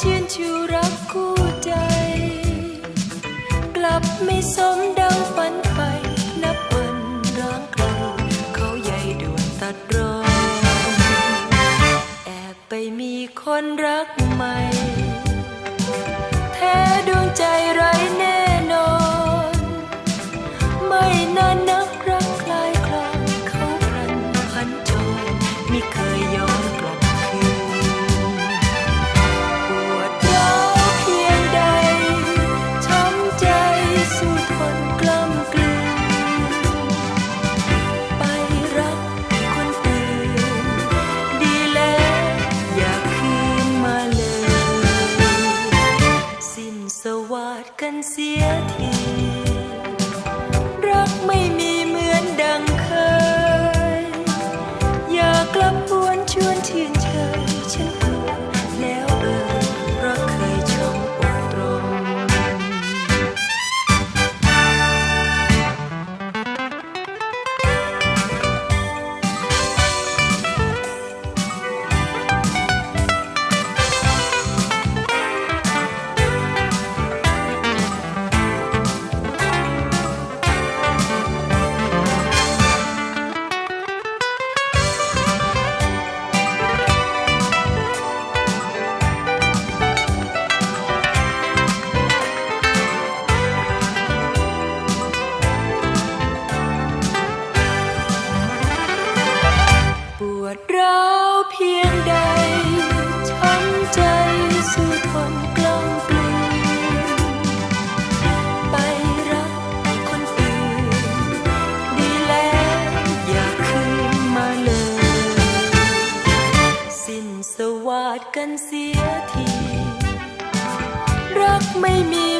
ชื่นชูรักคู่ใจ กลับไม่สมดังฝันไป นับวันร้างไกลเขาใหญ่ดวนตัดรแอบไปมีคนรัก วาดกันเสียที รักไม่มี กันเสียที รักไม่มี